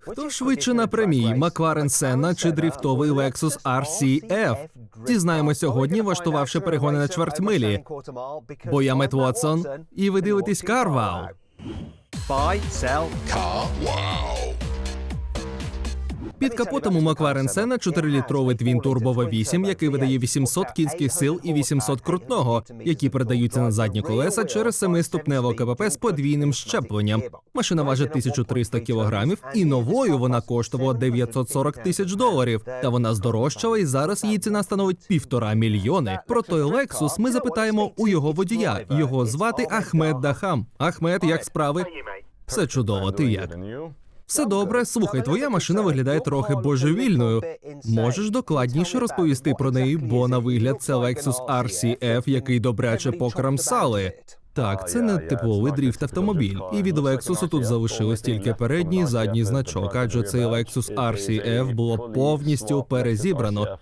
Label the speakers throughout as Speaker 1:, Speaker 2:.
Speaker 1: Хто швидше на прямій Макларен Сенна чи дріфтовий Lexus RCF? Дізнаємо сьогодні, влаштувавши перегони на чвертьмилі. Бо я Мет Вотсон, і ви дивитесь Карвау.
Speaker 2: Sell.
Speaker 1: Під капотом у Макларен Сенна 4-літровий твін Turbo V8, який видає 800 кінських сил і 800 крутного, які передаються на задні колеса через семиступневе КПП з подвійним щепленням. Машина важить 1300 кілограмів, і новою вона коштувала 940 тисяч доларів. Та вона здорожчала, і зараз її ціна становить півтора мільйони. Про той Lexus ми запитаємо у його водія. Його звати Ахмед Дахам. Ахмед, як справи? Все чудово. Ти як? Все добре. Слухай, твоя машина виглядає трохи божевільною. Можеш докладніше розповісти про неї, бо на вигляд це Lexus RCF, який добряче покрамсали. Так, це не типовий дріфт автомобіль, і від Lexus тут залишилось тільки передній і задній значок, адже цей Lexus RCF було повністю перезібрано.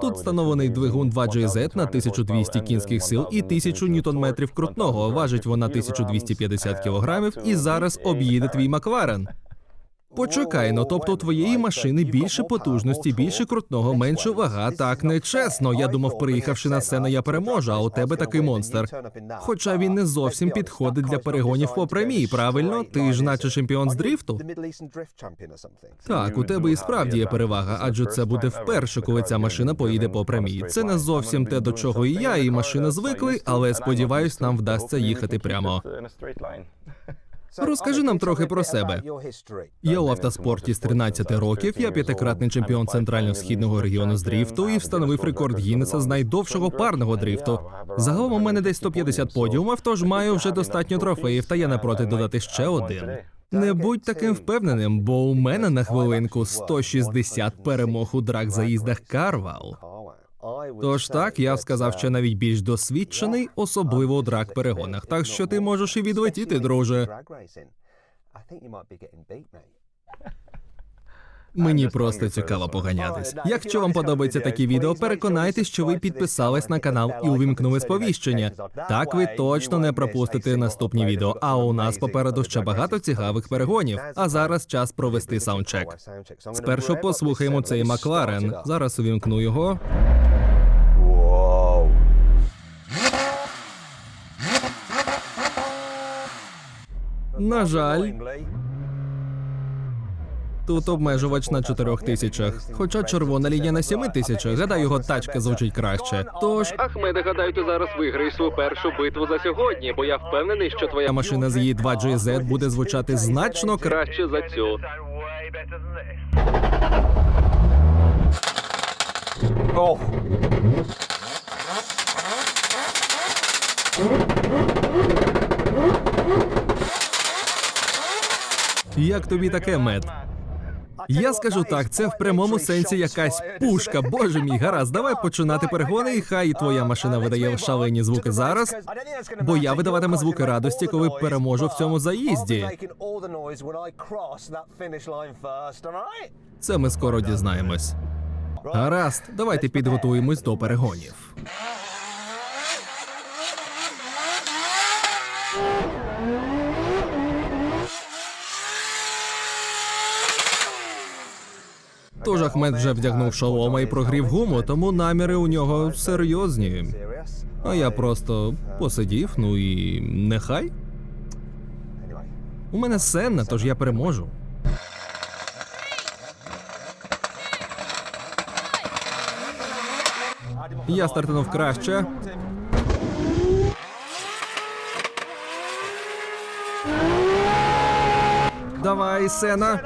Speaker 1: Тут встановлений двигун 2JZ на 1200 кінських сил і 1000 ньютон-метрів крутного. Важить вона 1250 кілограмів і зараз об'їде твій Макларен. Почекай, ну тобто у твоєї машини більше потужності, більше крутного, менше вага. Так не чесно. Я думав, приїхавши на сцену, я переможу, а у тебе такий монстр. Хоча він не зовсім підходить для перегонів по прямій, правильно? Ти ж наче чемпіон з дрифту. Так, у тебе і справді є перевага, адже це буде вперше, коли ця машина поїде по прямій. Це не зовсім те, до чого і я, і машина звикли, але сподіваюсь, нам вдасться їхати прямо. Розкажи нам трохи про себе. Я у автоспорті з 13 років. Я п'ятикратний чемпіон центрально-східного регіону з дріфту і встановив рекорд Гіннеса з найдовшого парного дріфту. Загалом у мене десь 150 подіумів, тож маю вже достатньо трофеїв, та я не проти додати ще один. Не будь таким впевненим, бо у мене на хвилинку 160 перемог у драк заїздах Карвал. Тож так, я б сказав, що навіть більш досвідчений, особливо у драк перегонах. Так що ти можеш і відлетіти, друже. Мені просто цікаво поганятись. Якщо вам подобаються такі відео, переконайтесь, що ви підписались на канал і увімкнули сповіщення. Так ви точно не пропустите наступні відео. А у нас попереду ще багато цікавих перегонів. А зараз час провести саундчек. Спершу послухаємо цей Макларен. Зараз увімкну його. На жаль, тут обмежувач на чотирьох тисячах. Хоча червона лінія на сіми тисячах. Гадаю, його тачка звучить краще. Тож, Ахмеде, гадаю, ти зараз виграєш свою першу битву за сьогодні, бо я впевнений, що твоя машина з її 2GZ буде звучати значно краще за цю.
Speaker 2: Oh.
Speaker 1: Як тобі таке мед? Я скажу так, це в прямому сенсі якась пушка. Боже мій, гаразд, давай починати перегони, і хай і твоя машина видає шалені звуки зараз. Бо я видаватиму звуки радості, коли переможу в цьому заїзді. Це ми скоро дізнаємось. Гаразд, давайте підготуємось до перегонів. Тож Ахмед вже вдягнув шолома і прогрів гуму, тому наміри у нього серйозні. А я просто посидів, ну і нехай. У мене сенна, тож я переможу. Я стартанув краще. Давай, Сена.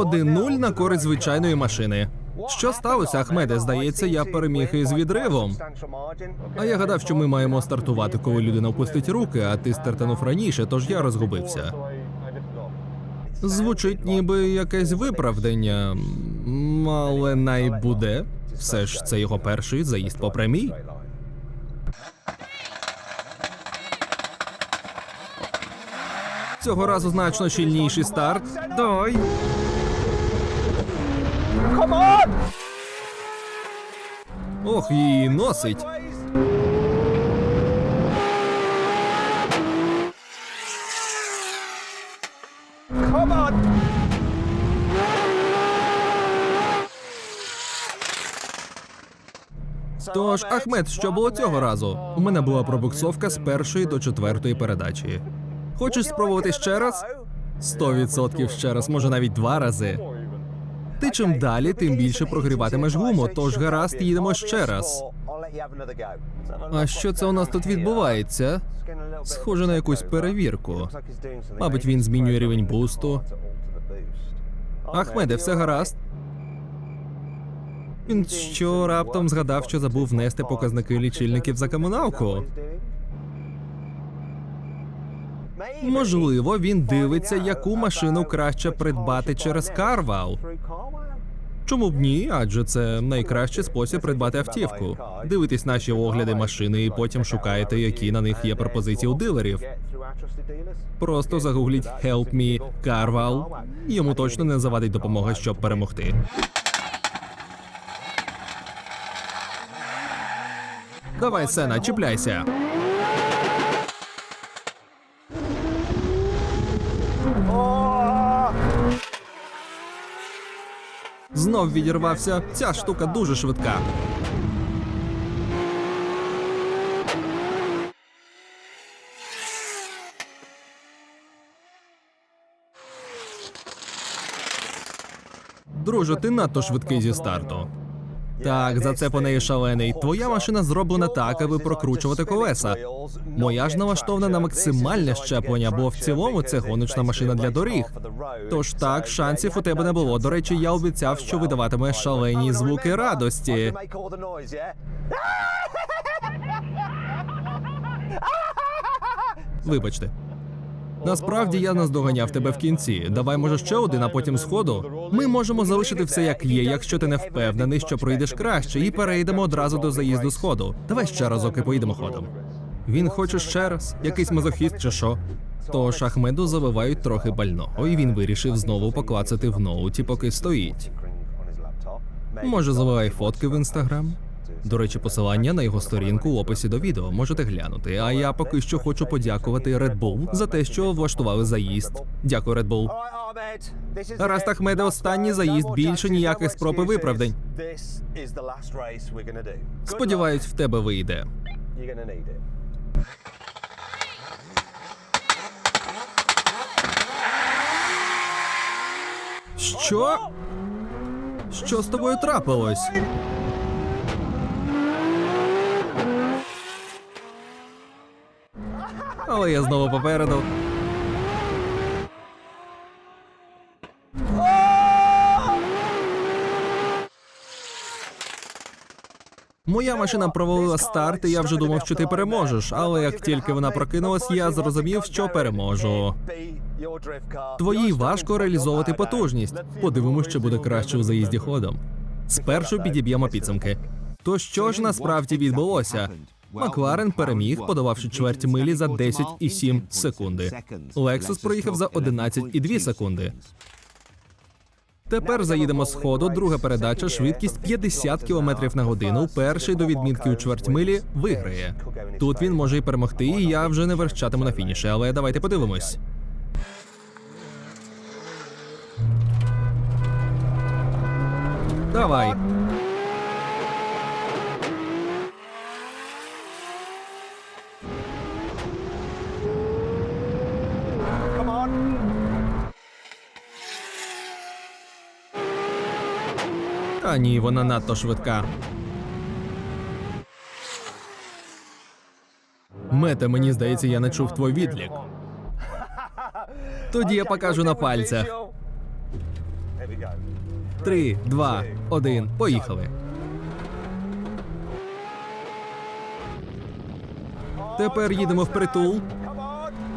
Speaker 1: Один нуль на користь звичайної машини. Що сталося, Ахмеде? Здається, я переміг із відривом. А я гадав, що ми маємо стартувати, коли людина опустить руки, а ти стартанув раніше, тож я розгубився. Звучить ніби якесь виправдання, але найбуде. Все ж це його перший заїзд по прямій. Цього разу значно щільніший старт. Давай.
Speaker 2: On!
Speaker 1: Ох, її носить. Тож, Ахмед, що було цього разу? У мене була пробуксовка з першої до четвертої передачі. Хочеш спробувати ще раз? Сто відсотків ще раз, може навіть два рази. Ти чим далі, тим більше прогріватимеш гуму, тож гаразд, їдемо ще раз. А що це у нас тут відбувається? Схоже на якусь перевірку. Мабуть, він змінює рівень бусту. Ахмеде, все гаразд? Він що раптом згадав, що забув внести показники лічильників за комуналку? Можливо, він дивиться, яку машину краще придбати через Карвал. Чому б ні? Адже це найкращий спосіб придбати автівку. Дивитесь наші огляди машини і потім шукаєте, які на них є пропозиції у дилерів. Просто загугліть «Help me Carval». Йому точно не завадить допомога, щоб перемогти. Давай, Сена, чіпляйся. Знов відірвався. Ця штука дуже швидка. Друже, ти надто швидкий зі старту. Так, зацеп у неї шалений. Твоя машина зроблена так, аби прокручувати колеса. Моя ж налаштована на максимальне щеплення, бо в цілому це гоночна машина для доріг. Тож так, шансів у тебе не було. До речі, я обіцяв, що видаватиме шалені звуки радості. Вибачте. Насправді я наздоганяв тебе в кінці. Давай, може, ще один, а потім сходу. Ми можемо залишити все як є, якщо ти не впевнений, що пройдеш краще, і перейдемо одразу до заїзду сходу. Давай ще разок і поїдемо ходом. Він хоче ще раз, якийсь мазохіст чи що. Тож Ахмеду завивають трохи больного, і він вирішив знову поклацати в ноуті, поки стоїть. Може, заливай фотки в інстаграм? До речі, посилання на його сторінку в описі до відео можете глянути. А я поки що хочу подякувати Red Bull за те, що влаштували заїзд. Дякую, Red Bull.
Speaker 2: Гаразд, Ахмеде, останній заїзд, більше ніяких спроб і виправдань.
Speaker 1: Сподіваюсь, в тебе вийде. Що? Що з тобою трапилось? Але я знову попереду. Моя машина провалила старт, і я вже думав, що ти переможеш. Але як тільки вона прокинулась, я зрозумів, що переможу. Твоїй важко реалізовувати потужність. Подивимось, що буде краще у заїзді ходом. Спершу підіб'ємо підсумки. То що ж насправді відбулося? Макларен переміг, подававши чверть милі за 10,7 секунди. Лексус проїхав за 11,2 секунди. Тепер заїдемо з ходу. Друга передача, швидкість 50 км на годину. Перший до відмітки у чверть милі виграє. Тут він може і перемогти, і я вже не верщатиму на фініші, але давайте подивимось. Давай. Та ні, вона надто швидка. Мета, мені здається, я не чув твій відлік. Тоді я покажу на пальцях. Три, два, один. Поїхали. Тепер їдемо впритул.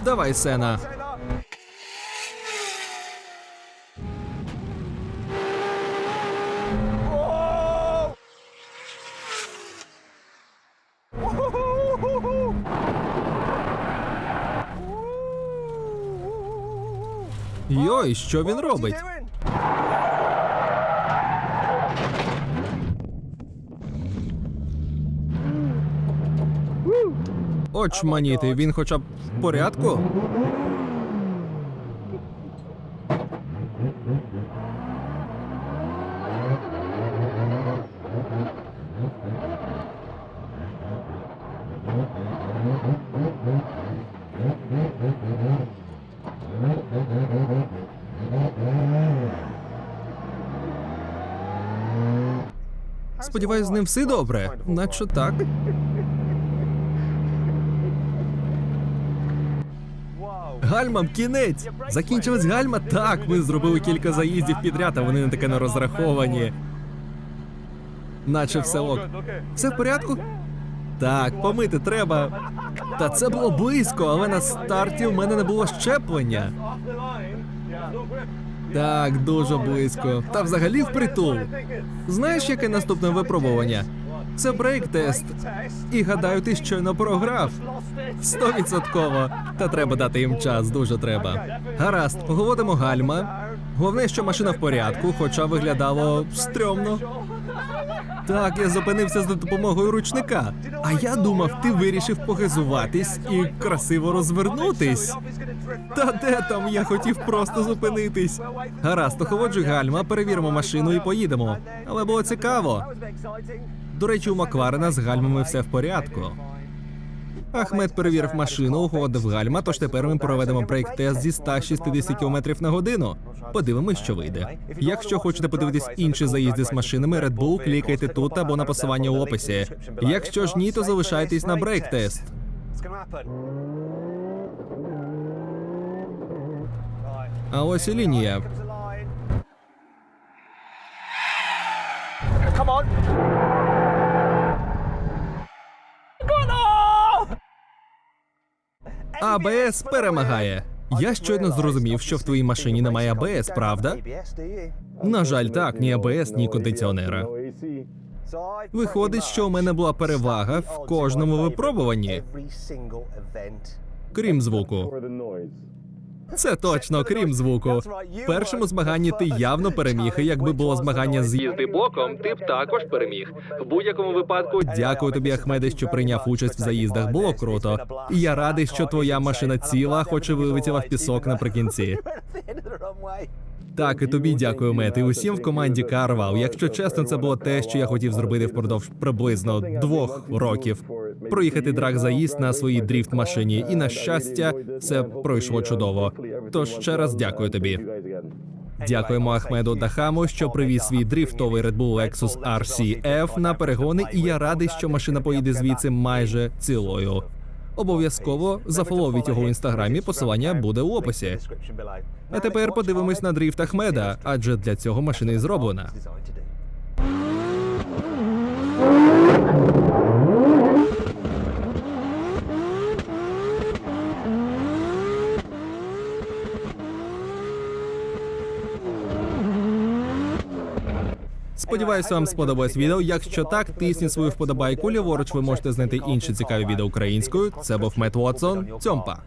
Speaker 1: Давай, Сена. Йой, що він робить? Очманіти, він хоча б в порядку. Сподіваюсь, з ним все добре. Наче так. Гальмам кінець! Закінчилась гальма? Так, ми зробили кілька заїздів підряд, а вони не таке не розраховані. Наче все ок. Все в порядку? Так, помити треба. Та це було близько, але на старті в мене не було щеплення. Так, дуже близько. Та взагалі впритул. Знаєш, яке наступне випробування? Це брейк-тест. І гадаю, ти щойно програв. Стовідсотково. Та треба дати їм час, дуже треба. Гаразд, поговоримо гальма. Головне, що машина в порядку, хоча виглядало стрьомно. Так, я зупинився за допомогою ручника. А я думав, ти вирішив погазуватись і красиво розвернутись. Та де там я хотів просто зупинитись. Гаразд, охолоджуй гальма, перевіримо машину і поїдемо. Але було цікаво. До речі, у Макварена з гальмами все в порядку. Ахмед перевірив машину, угодив гальма, тож тепер ми проведемо брейк-тест зі 160 км на годину. Подивимось, що вийде. Якщо хочете подивитись інші заїзди з машинами Red Bull, клікайте тут або на посилання у описі. Якщо ж ні, то залишайтесь на брейк-тест. А ось і лінія. АБС перемагає. Я щойно зрозумів, що в твоїй машині немає АБС, правда? На жаль, так, ні АБС, ні кондиціонера. Виходить, що у мене була перевага в кожному випробуванні, крім звуку. Це точно, крім звуку. В першому змаганні ти явно переміг. І якби було змагання з їзди боком, ти б також переміг. В будь-якому випадку, дякую тобі, Ахмеде, що прийняв участь в заїздах. Було круто. І я радий, що твоя машина ціла, хоч і вилетіла в пісок наприкінці. Так, і тобі дякую, Мет, і усім в команді Карвал. Якщо чесно, це було те, що я хотів зробити впродовж приблизно двох років. Проїхати драг заїзд на своїй дріфт машині, і на щастя, все пройшло чудово. Тож ще раз дякую тобі. Дякуємо Ахмеду Дахаму, що привіз свій дріфтовий Red Bull Lexus RCF на перегони, і я радий, що машина поїде звідси майже цілою. Обов'язково зафоловіть його в інстаграмі. Посилання буде у описі. А тепер подивимось на дріфт Ахмеда, адже для цього машина і зроблена. Сподіваюся, вам сподобалось відео. Якщо так, тисніть свою вподобайку. Ліворуч ви можете знайти інші цікаві відео українською. Це був Мет Уотсон. Цьомпа.